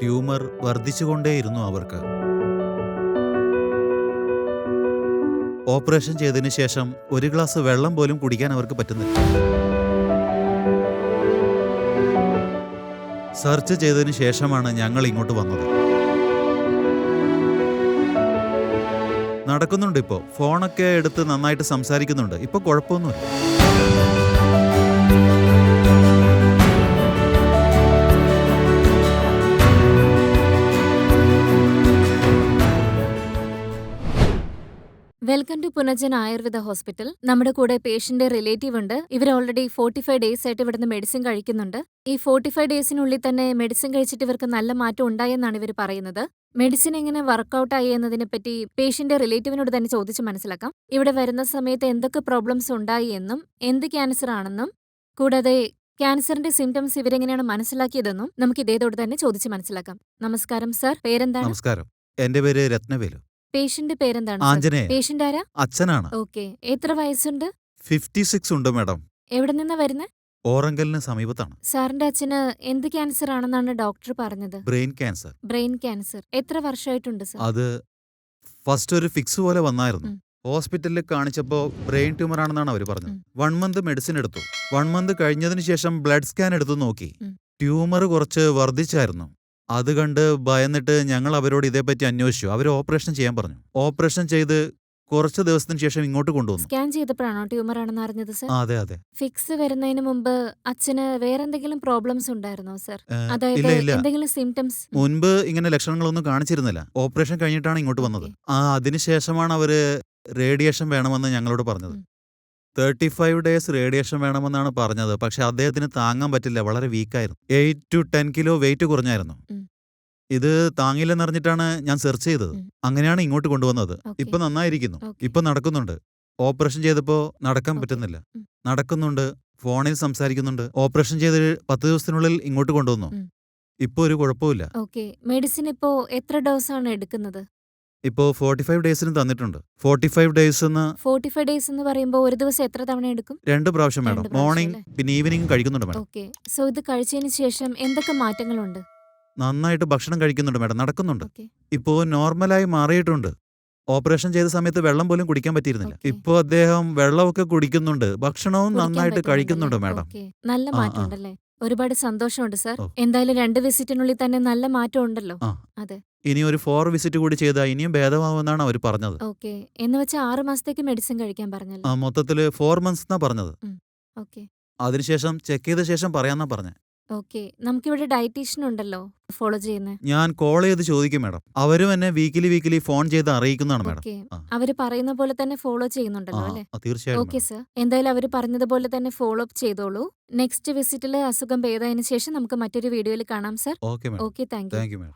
Tumour വർദ്ധിച്ചുകൊണ്ടേയിരുന്നു അവർക്ക്. Operation ചെയ്തതിന് ശേഷം ഒരു ഗ്ലാസ് വെള്ളം പോലും കുടിക്കാൻ അവർക്ക് പറ്റുന്നില്ല. സെർച്ച് ചെയ്തതിന് ശേഷമാണ് ഞങ്ങൾ ഇങ്ങോട്ട് വന്നത്. നടക്കുന്നുണ്ട് ഇപ്പോൾ ഫോണൊക്കെ എടുത്ത് നന്നായിട്ട് സംസാരിക്കുന്നുണ്ട്. ഇപ്പോൾ കുഴപ്പമൊന്നുമില്ല. Welcome to Punajan Ayurveda hospital. നമ്മുടെ കൂടെ പേഷ്യന്റ് റിലേറ്റീവ് ഉണ്ട്. ഇവർ ഓൾറെഡി ഫോർട്ടി ഫൈവ് ഡേയ്സ് ആയിട്ട് ഇവിടുന്ന് മെഡിസിൻ കഴിക്കുന്നുണ്ട്. ഈ ഫോർട്ടി ഫൈവ് ഡേയ്സിനുള്ളിൽ തന്നെ മെഡിസിൻ കഴിച്ചിട്ട് ഇവർക്ക് നല്ല മാറ്റം ഉണ്ടായെന്നാണ് ഇവർ പറയുന്നത്. മെഡിസിൻ എങ്ങനെ വർക്ക്ഔട്ട് ആയി എന്നതിനെ പറ്റി പേഷ്യന്റ് റിലേറ്റീവിനോട് തന്നെ ചോദിച്ച് മനസ്സിലാക്കാം. ഇവിടെ വരുന്ന സമയത്ത് എന്തൊക്കെ പ്രോബ്ലംസ് ഉണ്ടായി എന്നും എന്ത് ക്യാൻസർ ആണെന്നും കൂടാതെ ക്യാൻസറിന്റെ സിംറ്റംസ് ഇവരെങ്ങനെയാണ് മനസ്സിലാക്കിയതെന്നും നമുക്ക് ഇതേതോട് തന്നെ ചോദിച്ച് മനസ്സിലാക്കാം. നമസ്കാരം സർ പേരെന്താണ്? നമസ്കാരം. എന്റെ പേര് രത്നവേലു. പേഷ്യന്റ് പേരെന്താണ് സർ? ആഞ്ജനേയ പേഷ്യന്റ് ആരാ? അച്ഛനാണ്. ഓക്കെ എത്ര വയസ്സുണ്ട്? ഫിഫ്റ്റി സിക്സ് ഉണ്ട് മാഡം എവിടെ നിന്നാ വരുന്നത് ഓറങ്കലിന് സമീപത്താണ്. സാറിന്റെ അച്ഛന് എന്ത് ക്യാൻസർ ആണെന്നാണ് ഡോക്ടർ പറഞ്ഞത്? ബ്രെയിൻ ക്യാൻസർ ബ്രെയിൻ ക്യാൻസർ എത്ര വർഷമായിട്ടുണ്ട് സർ അത് ഫസ്റ്റ് ഒരു ഫിക്സ് പോലെ വന്നായിരുന്നു. ഉം. ഹോസ്പിറ്റലിൽ കാണിച്ചപ്പോൾ ബ്രെയിൻ ട്യൂമർ ആണെന്നാണ് അവർ പറഞ്ഞത്. ഉം. വൺ മന്ത് മെഡിസിൻ എടുത്തു. വൺ മന്ത് കഴിഞ്ഞതിന് ശേഷം ബ്ലഡ് സ്കാൻ എടുത്തു നോക്കി. ഉം. ട്യൂമർ കുറച്ച് വർദ്ധിച്ചായിരുന്നു. അത് കണ്ട് ഭയന്നിട്ട് ഞങ്ങൾ അവരോട് ഇതേപ്പറ്റി അന്വേഷിച്ചു. അവർ ഓപ്പറേഷൻ ചെയ്യാൻ പറഞ്ഞു. ഓപ്പറേഷൻ ചെയ്ത് കുറച്ച് ദിവസത്തിന് ശേഷം ഇങ്ങോട്ട് കൊണ്ടുവന്നു. സ്കാൻ ചെയ്തപ്പോഴാണോ ട്യൂമർ ആണെന്ന് അറിഞ്ഞത് സർ? ആ, അതെ അതെ. ഫിക്സ് വരുന്നതിന് മുമ്പ് അച്ഛന് വേറെന്തെങ്കിലും പ്രോബ്ലംസ് ഉണ്ടായിരുന്നോ സർ? ഏ, അതായത് ഇല്ല ഇല്ല. എന്തെങ്കിലും സിംറ്റംസ്? മുൻപ് ഇങ്ങനെ ലക്ഷണങ്ങളൊന്നും കാണിച്ചിരുന്നില്ല. ഓപ്പറേഷൻ കഴിഞ്ഞിട്ടാണ് ഇങ്ങോട്ട് വന്നത്. ആ അതിനുശേഷമാണ് അവർ റേഡിയേഷൻ വേണമെന്ന് ഞങ്ങളോട് പറഞ്ഞത്. ഉം. തേർട്ടി ഫൈവ് ഡേയ്സ് റേഡിയേഷൻ വേണമെന്നാണ് പറഞ്ഞത്. പക്ഷെ അദ്ദേഹത്തിന് താങ്ങാൻ പറ്റില്ല. വളരെ വീക്കായിരുന്നു. Eight to ten kilo weight കുറഞ്ഞായിരുന്നു. ഉം. ഇത് താങ്ങില്ലെന്നറിഞ്ഞിട്ടാണ് ഞാൻ സെർച്ച് ചെയ്തത്. ഉം. അങ്ങനെയാണ് ഇങ്ങോട്ട് കൊണ്ടുവന്നത്. ഓക്കേ. ഇപ്പൊ നന്നായിരിക്കുന്നു. ഓക്കേ. ഇപ്പൊ നടക്കുന്നുണ്ട്. ഓപ്പറേഷൻ ചെയ്തപ്പോ നടക്കാൻ ഓക്കേ. പറ്റുന്നില്ല. ഉം. നടക്കുന്നുണ്ട്. ഫോണിൽ സംസാരിക്കുന്നുണ്ട്. ഓപ്പറേഷൻ ചെയ്ത് പത്ത് ദിവസത്തിനുള്ളിൽ ഇങ്ങോട്ട് കൊണ്ടുവന്നു. ഉം. ഇപ്പൊ ഒരു കുഴപ്പമില്ല ഓക്കെ. മെഡിസിൻ ഇപ്പോ എത്ര ഡോസ് ആണ് എടുക്കുന്നത്? ഇപ്പോ ഫോർട്ടി ഫൈവ് ഡേയ്സിന് തന്നിട്ടുണ്ട്. ഫോർട്ടി ഫൈവ് ഡേയ്സ് എന്ന് ഫോർട്ടി ഫൈവ് ഡേയ്സ് എന്ന് പറയുമ്പോൾ ഒരു ദിവസം എത്ര തവണ എടുക്കും? രണ്ട് പ്രാവശ്യം രണ്ട് വേണം പ്രാവശ്യം മോർണിംഗ് അല്ലേ? പിന്നെ ഈവനിങ് കഴിക്കുന്നുണ്ട് മാഡം. ഓക്കെ. സോ ഇത് കഴിച്ചതിന് ശേഷം എന്തൊക്കെ മാറ്റങ്ങളുണ്ട്? നന്നായിട്ട് ഭക്ഷണം കഴിക്കുന്നുണ്ട് മാഡം. നടക്കുന്നുണ്ട്. ഇപ്പോൾ ഇപ്പോ നോർമലായി മാറിയിട്ടുണ്ട്. ഓപ്പറേഷൻ ചെയ്ത സമയത്ത് വെള്ളം പോലും കുടിക്കാൻ പറ്റിയിരുന്നില്ല. ഇപ്പോ അദ്ദേഹം വെള്ളമൊക്കെ കുടിക്കുന്നുണ്ട്. ഭക്ഷണവും നന്നായിട്ട് കഴിക്കുന്നുണ്ട് മാഡം. നല്ല ആ, ആ. മാറ്റം ഉണ്ടല്ലേ ഒരുപാട് സന്തോഷമുണ്ട് സർ. എന്തായാലും രണ്ട് വിസിറ്റിനുള്ളിൽ തന്നെ നല്ല മാറ്റം ഉണ്ടല്ലോ അതെ. ഇനി ഒരു ഫോർ വിസിറ്റ് കൂടി ചെയ്താൽ ഇനിയും ഭേദമാവുമെന്നാണ് അവർ പറഞ്ഞത്. ഓക്കെ. എന്ന് വെച്ചാൽ ആറ് മാസത്തേക്ക് മെഡിസിൻ കഴിക്കാൻ പറഞ്ഞല്ലോ. മൊത്തത്തിൽ മൊത്തത്തിൽ ഫോർ മന്ത്സ് എന്നാ പറഞ്ഞത്. ഓക്കെ. അതിനുശേഷം ചെക്ക് ചെയ്ത ശേഷം പറയാന്നാ പറഞ്ഞത് ഓക്കെ. നമുക്കിവിടെ ഡയറ്റീഷ്യൻ ഉണ്ടല്ലോ ഫോളോ ചെയ്യുന്നത് ഞാൻ കോൾ ചെയ്ത് ചോദിക്കും മാഡം. അവരും എന്നെ വീക്കിലി വീക്കിലി ഫോൺ ചെയ്ത് അറിയിക്കുന്നതാണ് മാഡം. ഓക്കെ. ആ. അവർ പറയുന്ന പോലെ തന്നെ ഫോളോ ആ ചെയ്യുന്നുണ്ടല്ലോ അല്ലേ? ആ, തീർച്ചയായും ഓക്കെ മാഡം. സർ. എന്തായാലും അവർ പറഞ്ഞതുപോലെ തന്നെ ഫോളോ അപ്പ് ചെയ്തോളൂ. നെക്സ്റ്റ് വിസിറ്റിൽ അസുഖം ഭേദമായതിനു ശേഷം നമുക്ക് മറ്റൊരു വീഡിയോയിൽ കാണാം sir. Okay madam. Okay thank you. Thank you madam.